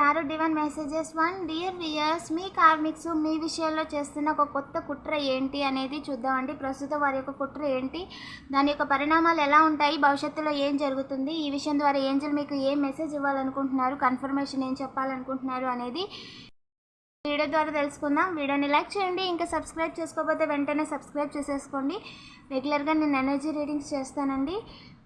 Tarot divine messages one dear viewers మీ కార్మిక్స్ మీ విషయంలో చేస్తున్న ఒక కొత్త కుట్ర ఏంటి అనేది చూద్దామండి. ప్రస్తుతం వారి యొక్క కుట్ర ఏంటి? దాని యొక్క పరిణామాలు ఎలా ఉంటాయి? భవిష్యత్తులో ఏం జరుగుతుంది? ఈ విషయం ద్వారా ఏంజల్ మీకు ఏం మెసేజ్ ఇవ్వాలనుకుంటున్నారు? కన్ఫర్మేషన్ ఏం చెప్పాలనుకుంటున్నారు అనేది వీడియో ద్వారా తెలుసుకుందాం. వీడియోని లైక్ చేయండి. ఇంకా సబ్స్క్రైబ్ చేసుకోకపోతే వెంటనే సబ్స్క్రైబ్ చేసేసుకోండి. రెగ్యులర్గా నేను ఎనర్జీ రీడింగ్స్ చేస్తానండి.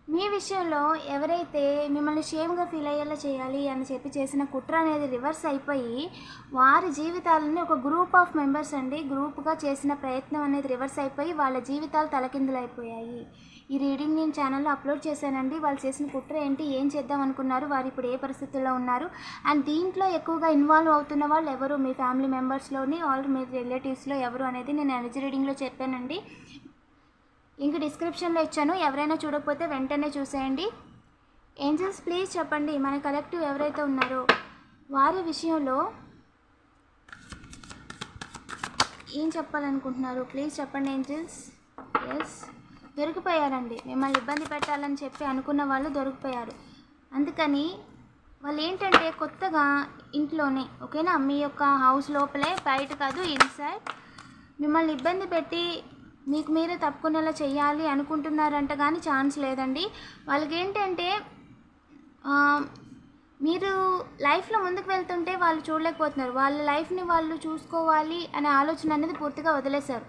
మీ విషయంలో ఎవరైతే మిమ్మల్ని షేమ్గా ఫీల్ అయ్యేలా చేయాలి అని చెప్పి చేసిన కుట్ర అనేది రివర్స్ అయిపోయి వారి జీవితాలని ఒక గ్రూప్ ఆఫ్ మెంబర్స్ అండి గ్రూప్గా చేసిన ప్రయత్నం అనేది రివర్స్ అయిపోయి వాళ్ళ జీవితాలు తలకిందులైపోయాయి. ఈ రీడింగ్ నేను ఛానల్లో అప్లోడ్ చేశానండి. వాళ్ళు చేసిన కుట్ర ఏంటి ఏం చేద్దాం అనుకున్నారు వారు ఇప్పుడు ఏ పరిస్థితుల్లో ఉన్నారు? అండ్ దీంట్లో ఎక్కువగా ఇన్వాల్వ్ అవుతున్న వాళ్ళు ఎవరు? మీ ఫ్యామిలీ మెంబర్స్లోని ఆల్ మీ రిలేటివ్స్లో ఎవరు అనేది నేను ఎనర్జీ రీడింగ్లో చెప్పానండి. లింక్ డిస్క్రిప్షన్లో ఇచ్చాను. ఎవరైనా చూడకపోతే వెంటనే చూసేయండి. ఏంజల్స్ ప్లీజ్ చెప్పండి. మన కలెక్టివ్ ఎవరైతే ఉన్నారో వారి విషయంలో ఏం చెప్పాలనుకుంటున్నారు? ప్లీజ్ చెప్పండి ఏంజల్స్ ఎస్ దొరికిపోయారండి. మిమ్మల్ని ఇబ్బంది పెట్టాలని చెప్పి అనుకున్న వాళ్ళు దొరికిపోయారు. అందుకని వాళ్ళు ఏంటంటే కొత్తగా ఇంట్లోనే ఓకేనా? మీ యొక్క హౌస్ లోపలే బయట కాదు ఇన్సైడ్ మిమ్మల్ని ఇబ్బంది పెట్టి మీకు మీరే తప్పుకునేలా చేయాలి అనుకుంటున్నారంట కానీ ఛాన్స్ లేదండి. వాళ్ళకి ఏంటంటే మీరు లైఫ్లో ముందుకు వెళ్తుంటే వాళ్ళు చూడలేకపోతున్నారు. వాళ్ళ లైఫ్ని వాళ్ళు చూసుకోవాలి అనే ఆలోచన అనేది పూర్తిగా వదిలేశారు.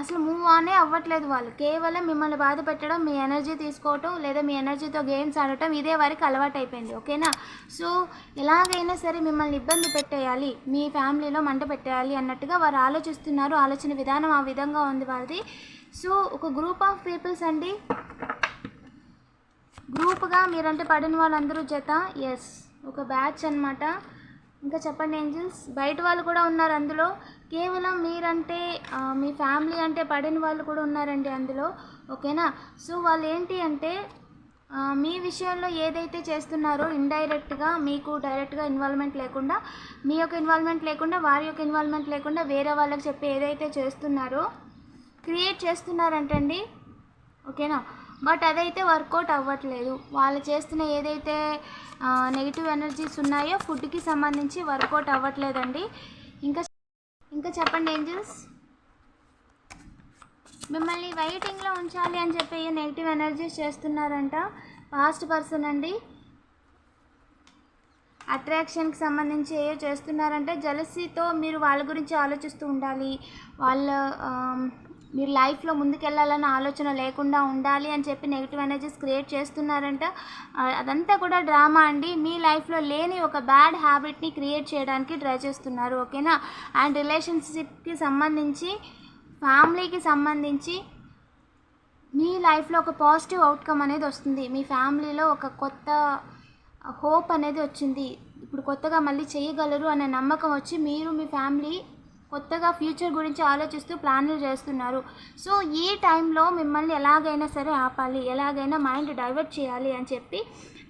అసలు మూవ్ ఆనే అవ్వట్లేదు వాళ్ళు. కేవలం మిమ్మల్ని బాధ పెట్టడం మీ ఎనర్జీ తీసుకోవటం లేదా మీ ఎనర్జీతో గేమ్స్ ఆడటం ఇదే వారికి అలవాటు అయిపోయింది. ఓకేనా సో ఎలాగైనా సరే మిమ్మల్ని ఇబ్బంది పెట్టేయాలి. మీ ఫ్యామిలీలో మంట పెట్టేయాలి అన్నట్టుగా వారు ఆలోచిస్తున్నారు. ఆలోచన విధానం ఆ విధంగా ఉంది వారిది సో ఒక గ్రూప్ ఆఫ్ పీపుల్స్ అండి. గ్రూప్గా మీరంటే పడిన వాళ్ళందరూ జత. ఎస్ ఒక బ్యాచ్ అన్నమాట. ఇంకా చెప్పండి ఏంజిల్స్ బయట వాళ్ళు కూడా ఉన్నారు అందులో. కేవలం మీరంటే మీ ఫ్యామిలీ అంటే పడిన వాళ్ళు కూడా ఉన్నారండి అందులో ఓకేనా? సో వాళ్ళు ఏంటి అంటే మీ విషయంలో ఏదైతే చేస్తున్నారో ఇండైరెక్ట్గా మీకు డైరెక్ట్గా ఇన్వాల్వ్మెంట్ లేకుండా మీ యొక్క ఇన్వాల్వ్మెంట్ లేకుండా వారి యొక్క ఇన్వాల్వ్మెంట్ లేకుండా వేరే వాళ్ళకి చెప్పి ఏదైతే చేస్తున్నారో క్రియేట్ చేస్తున్నారంటండి ఓకేనా? బట్ అదైతే వర్కౌట్ అవ్వట్లేదు. వాళ్ళు చేస్తున్న ఏదైతే నెగిటివ్ ఎనర్జీస్ ఉన్నాయో ఫుడ్కి సంబంధించి వర్కౌట్ అవ్వట్లేదండి. ఇంకా ఇంకా చెప్పండి ఏంజల్స్? మిమ్మల్ని వెయిటింగ్లో ఉంచాలి అని చెప్పి నెగిటివ్ ఎనర్జీస్ చేస్తున్నారంట. పాస్ట్ పర్సన్ అండి. అట్రాక్షన్కి సంబంధించి ఏ చేస్తున్నారంటే జలసీతో మీరు వాళ్ళ గురించి ఆలోచిస్తూ ఉండాలి. వాళ్ళ మీరు లైఫ్లో ముందుకెళ్ళాలన్న ఆలోచన లేకుండా ఉండాలి అని చెప్పి నెగిటివ్ ఎనర్జీస్ క్రియేట్ చేస్తున్నారంట. అదంతా కూడా డ్రామా అండి. మీ లైఫ్లో లేని ఒక బ్యాడ్ హ్యాబిట్ని క్రియేట్ చేయడానికి ట్రై చేస్తున్నారు ఓకేనా? అండ్ రిలేషన్షిప్కి సంబంధించి ఫ్యామిలీకి సంబంధించి మీ లైఫ్లో ఒక పాజిటివ్ అవుట్కమ్ అనేది వస్తుంది. మీ ఫ్యామిలీలో ఒక కొత్త హోప్ అనేది వచ్చింది. ఇప్పుడు కొత్తగా మళ్ళీ చేయగలరు అనే నమ్మకం వచ్చి మీరు మీ ఫ్యామిలీ కొత్తగా ఫ్యూచర్ గురించి ఆలోచిస్తూ ప్లాన్లు చేస్తున్నారు. సో ఈ టైంలో మిమ్మల్ని ఎలాగైనా సరే ఆపాలి ఎలాగైనా మైండ్ డైవర్ట్ చేయాలి అని చెప్పి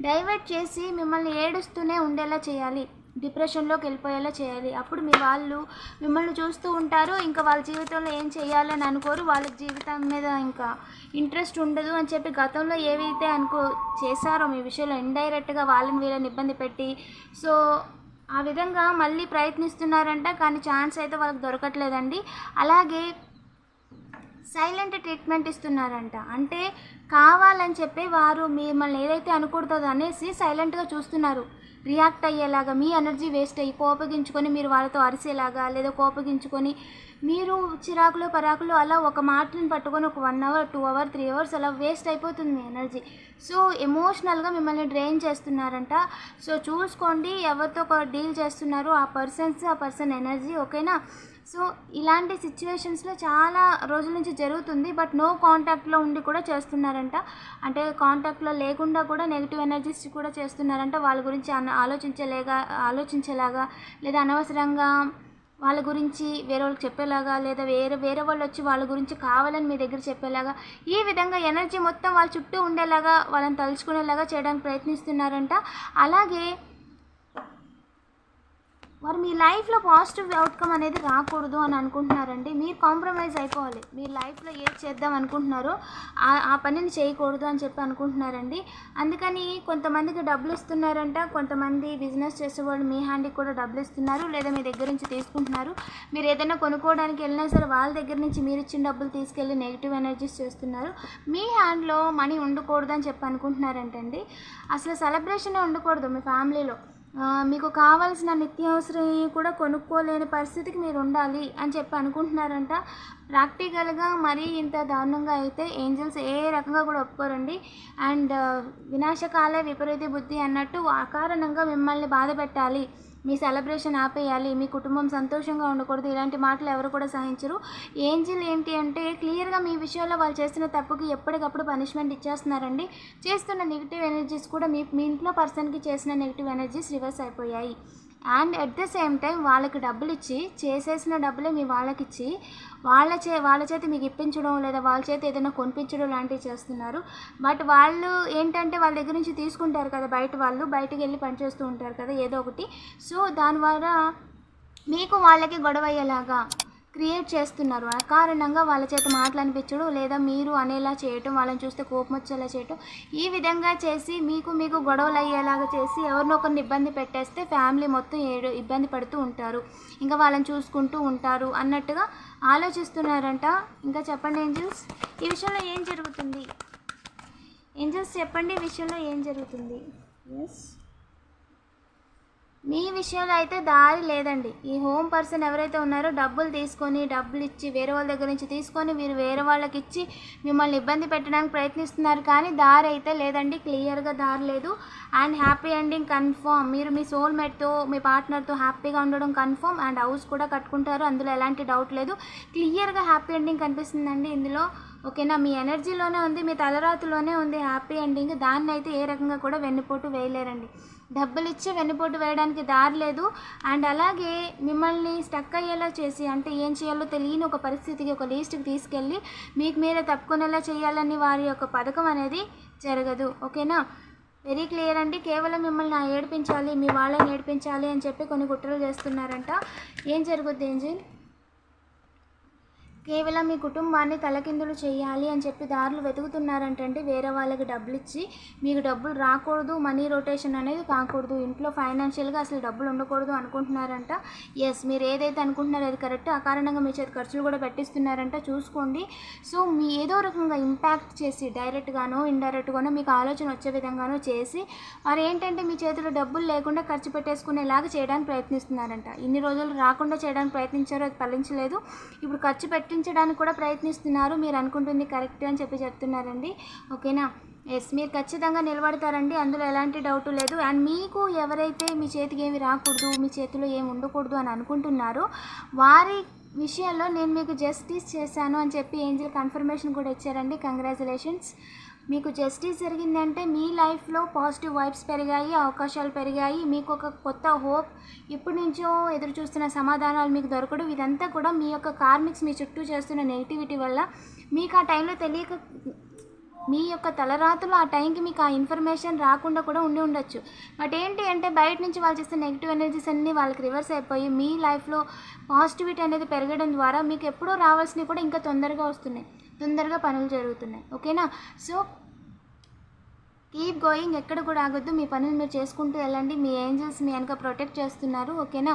డైవర్ట్ చేసి మిమ్మల్ని ఏడుస్తూనే ఉండేలా చేయాలి డిప్రెషన్లోకి వెళ్ళిపోయేలా చేయాలి. అప్పుడు మీ వాళ్ళు మిమ్మల్ని చూస్తూ ఉంటారు ఇంకా వాళ్ళ జీవితంలో ఏం చేయాలని అనుకోరు. వాళ్ళ జీవితం మీద ఇంకా ఇంట్రెస్ట్ ఉండదు అని చెప్పి గతంలో ఏవైతే అనుకో చేశారో మీ విషయంలో ఇండైరెక్ట్గా వాళ్ళని వీళ్ళని ఇబ్బంది పెట్టి సో ఆ విధంగా మళ్ళీ ప్రయత్నిస్తున్నారంట కానీ ఛాన్స్ అయితే వాళ్ళకి దొరకట్లేదండి. అలాగే సైలెంట్ ట్రీట్మెంట్ ఇస్తున్నారంట. అంటే కావాలని చెప్పి వారు మిమ్మల్ని ఏదైతే అనకూడదో అనేసి సైలెంట్గా చూస్తున్నారు. రియాక్ట్ అయ్యేలాగా మీ ఎనర్జీ వేస్ట్ అయ్యి కోపగించుకొని మీరు వాళ్ళతో అరిసేలాగా లేదా కోపగించుకొని మీరు చిరాకులు పరాకులు అలా ఒక మాటని పట్టుకొని ఒక one hour two hour three hours అలా వేస్ట్ అయిపోతుంది మీ ఎనర్జీ. సో ఎమోషనల్గా మిమ్మల్ని డ్రైన్ చేస్తున్నారంట. సో చూసుకోండి ఎవరితో ఒక డీల్ చేస్తున్నారు ఆ పర్సన్స్ ఆ పర్సన్ ఎనర్జీ ఓకేనా సో ఇలాంటి సిచ్యువేషన్స్లో చాలా రోజుల నుంచి జరుగుతుంది. బట్ నో కాంటాక్ట్లో ఉండి కూడా చేస్తున్నారంట. అంటే కాంటాక్ట్లో లేకుండా కూడా నెగిటివ్ ఎనర్జీస్ కూడా చేస్తున్నారంట. వాళ్ళ గురించి అన- ఆలోచించలేగా ఆలోచించేలాగా లేదా అనవసరంగా వాళ్ళ గురించి వేరే వాళ్ళకి చెప్పేలాగా లేదా వేరే వేరే వాళ్ళు వచ్చి వాళ్ళ గురించి కావాలని మీ దగ్గర చెప్పేలాగా ఈ విధంగా ఎనర్జీ మొత్తం వాళ్ళ చుట్టూ ఉండేలాగా వాళ్ళని తలుచుకునేలాగా చేయడానికి ప్రయత్నిస్తున్నారంట. అలాగే మరి మీ లైఫ్లో పాజిటివ్ అవుట్కమ్ అనేది రాకూడదు అని అనుకుంటున్నారండి. మీరు కాంప్రమైజ్ అయిపోవాలి. మీ లైఫ్లో ఏది చేద్దాం అనుకుంటున్నారో ఆ ఆ పనిని చేయకూడదు అని చెప్పి అనుకుంటున్నారండి. అందుకని కొంతమందికి డబ్బులు ఇస్తున్నారంట. కొంతమంది బిజినెస్ చేసేవాళ్ళు మీ హ్యాండ్కి కూడా డబ్బులు ఇస్తున్నారు. లేదా మీ దగ్గర నుంచి తీసుకుంటున్నారు. మీరు ఏదైనా కొనుక్కోవడానికి వెళ్ళినా సరే వాళ్ళ దగ్గర నుంచి మీరు ఇచ్చిన డబ్బులు తీసుకెళ్ళి నెగిటివ్ ఎనర్జీస్ చేస్తున్నారు. మీ హ్యాండ్లో మనీ ఉండకూడదు అని చెప్పి అనుకుంటున్నారంటండి. అసలు సెలబ్రేషన్ ఉండకూడదు మీ ఫ్యామిలీలో మీకు కావాల్సిన నిత్యావసరం కూడా కొనుక్కోలేని పరిస్థితికి మీరు ఉండాలి అని చెప్పి అనుకుంటున్నారంట. ప్రాక్టికల్గా మరీ ఇంత దారుణంగా అయితే ఏంజల్స్ ఏ రకంగా కూడా ఒప్పుకోరండి. అండ్ వినాశకాలే విపరీత బుద్ధి అన్నట్టు అకారణంగా మిమ్మల్ని బాధ పెట్టాలి. మీ సెలబ్రేషన్ ఆపేయాలి మీ కుటుంబం సంతోషంగా ఉండకూడదు ఇలాంటి మాటలు ఎవరు కూడా సహించరు. ఏంజిల్ ఏంటి అంటే క్లియర్గా మీ విషయంలో వాళ్ళు చేస్తున్న తప్పుకి ఎప్పటికప్పుడు పనిష్మెంట్ ఇచ్చేస్తున్నారండి. చేస్తున్న నెగిటివ్ ఎనర్జీస్ కూడా మీ మీ ఇంట్లో పర్సన్కి చేసిన నెగిటివ్ ఎనర్జీస్ రివర్స్ అయిపోయాయి. And at the same time వాళ్ళకి డబ్బులు ఇచ్చి చేసేసిన డబ్బులే మీ వాళ్ళకి ఇచ్చి వాళ్ళ చే వాళ్ళ చేతి మీకు ఇప్పించడం లేదా వాళ్ళ చేతి ఏదైనా కొనిపించడం లాంటివి చేస్తున్నారు. బట్ వాళ్ళు ఏంటంటే వాళ్ళ దగ్గర నుంచి తీసుకుంటారు కదా బయట వాళ్ళు బయటకు వెళ్ళి పనిచేస్తూ ఉంటారు కదా ఏదో ఒకటి. సో దాని ద్వారా మీకు వాళ్ళకి గొడవ అయ్యేలాగా క్రియేట్ చేస్తున్నారు. కారణంగా వాళ్ళ చేత మాటలు అనిపించడం లేదా మీరు అనేలా చేయటం వాళ్ళని చూస్తే కోపం వచ్చేలా చేయటం ఈ విధంగా చేసి మీకు మీకు గొడవలు అయ్యేలాగా చేసి ఎవరినొకరిని ఇబ్బంది పెట్టేస్తే ఫ్యామిలీ మొత్తం ఏడు ఇబ్బంది పడుతూ ఉంటారు. ఇంకా వాళ్ళని చూసుకుంటూ ఉంటారు అన్నట్టుగా ఆలోచిస్తున్నారంట. ఇంకా చెప్పండి ఏంజల్స్? ఈ విషయంలో ఏం జరుగుతుంది? ఏంజల్స్ చెప్పండి ఈ విషయంలో ఏం జరుగుతుంది? ఎస్ మీ విషయంలో అయితే దారి లేదండి. ఈ హోమ్ పర్సన్ ఎవరైతే ఉన్నారో డబ్బులు తీసుకొని డబ్బులు ఇచ్చి వేరే వాళ్ళ దగ్గర నుంచి తీసుకొని మీరు వేరే వాళ్ళకి ఇచ్చి మిమ్మల్ని ఇబ్బంది పెట్టడానికి ప్రయత్నిస్తున్నారు కానీ దారి అయితే లేదండి. క్లియర్గా దారి లేదు. అండ్ హ్యాపీ ఎండింగ్ కన్ఫర్మ్ మీరు మీ సోల్మేట్తో మీ పార్ట్నర్తో హ్యాపీగా ఉండడం కన్ఫర్మ్ అండ్ హౌస్ కూడా కట్టుకుంటారు. అందులో ఎలాంటి డౌట్ లేదు. క్లియర్గా హ్యాపీ ఎండింగ్ కనిపిస్తుందండి ఇందులో. ఓకేనా? మీ ఎనర్జీలోనే ఉంది మీ తలరాతులోనే ఉంది హ్యాపీ ఎండింగ్ దాన్ని అయితే ఏ రకంగా కూడా వెన్నుపోటు వేయలేరండి. డబ్బులు ఇచ్చి వెన్నుపోటు వేయడానికి దారి లేదు. అండ్ అలాగే మిమ్మల్ని స్టక్ అయ్యేలా చేసి అంటే ఏం చేయాలో తెలియని ఒక పరిస్థితికి ఒక లీస్ట్కి తీసుకెళ్ళి మీకు మీరే తప్పుకునేలా చేయాలని వారి యొక్క పథకం అనేది జరగదు. ఓకేనా? వెరీ క్లియర్ అండి. కేవలం మిమ్మల్ని ఏడిపించాలి మీ వాళ్ళని ఏడిపించాలి అని చెప్పి కొన్ని కుట్రలు చేస్తున్నారంట. ఏం జరుగుద్ది ఏంజిల్? కేవలం మీ కుటుంబాన్ని తలకిందులు చేయాలి అని చెప్పి దారులు వెతుకుతున్నారంటే వేరే వాళ్ళకి డబ్బులు ఇచ్చి మీకు డబ్బులు రాకూడదు మనీ రొటేషన్ అనేది కాకూడదు. ఇంట్లో ఫైనాన్షియల్గా అసలు డబ్బులు ఉండకూడదు అనుకుంటున్నారంట. ఎస్ మీరు ఏదైతే అనుకుంటున్నారో అది కరెక్ట్. ఆ కారణంగా మీ చేతి ఖర్చులు కూడా పెట్టిస్తున్నారంట. చూసుకోండి. సో మీ ఏదో రకంగా ఇంపాక్ట్ చేసి డైరెక్ట్గానో ఇండైరెక్ట్గానో మీకు ఆలోచన వచ్చే విధంగానో చేసి వారు ఏంటంటే మీ చేతిలో డబ్బులు లేకుండా ఖర్చు పెట్టేసుకునేలాగా చేయడానికి ప్రయత్నిస్తున్నారంట. ఇన్ని రోజులు రాకుండా చేయడానికి ప్రయత్నించారో అది ఫలించలేదు. ఇప్పుడు ఖర్చు పెట్టి పెట్టించడానికి కూడా ప్రయత్నిస్తున్నారు. మీరు అనుకుంటుంది కరెక్ట్ అని చెప్పి చెప్తున్నారండి. ఓకేనా? ఎస్ మీరు ఖచ్చితంగా నిలబడతారండి. అందులో ఎలాంటి డౌట్ లేదు. అండ్ మీకు ఎవరైతే మీ చేతికి ఏమి రాకూడదు మీ చేతిలో ఏమి ఉండకూడదు అని అనుకుంటున్నారో వారి విషయంలో నేను మీకు జస్టిస్ చేశాను అని చెప్పి ఏంజిల్ కన్ఫర్మేషన్ కూడా ఇచ్చారండి. కంగ్రాచులేషన్స్ మీకు జస్టిస్ జరిగిందంటే మీ లైఫ్లో పాజిటివ్ వైబ్స్ పెరిగాయి అవకాశాలు పెరిగాయి. మీకు ఒక కొత్త హోప్ ఇప్పటి నుంచో ఎదురు చూస్తున్న సమాధానాలు మీకు దొరకడం ఇదంతా కూడా మీ యొక్క కార్మిక్స్ మీ చుట్టూ చేస్తున్న నెగిటివిటీ వల్ల మీకు ఆ టైంలో తెలియక మీ యొక్క తలరాతులు ఆ టైంకి మీకు ఆ ఇన్ఫర్మేషన్ రాకుండా కూడా ఉండి ఉండొచ్చు. బట్ ఏంటి అంటే బయట నుంచి వాళ్ళు చేసే నెగిటివ్ ఎనర్జీస్ అన్నీ వాళ్ళకి రివర్స్ అయిపోయి మీ లైఫ్లో పాజిటివిటీ అనేది పెరగడం ద్వారా మీకు ఎప్పుడూ రావాల్సినవి కూడా ఇంకా తొందరగా వస్తున్నాయి. తొందరగా పనులు జరుగుతున్నాయి. ఓకేనా? So keep going. ఎక్కడ కూడా ఆగొద్దు. మీ పనులు మీరు చేసుకుంటూ వెళ్ళండి. మీ ఏంజల్స్ మీ వెనక ప్రొటెక్ట్ చేస్తున్నారు. ఓకేనా?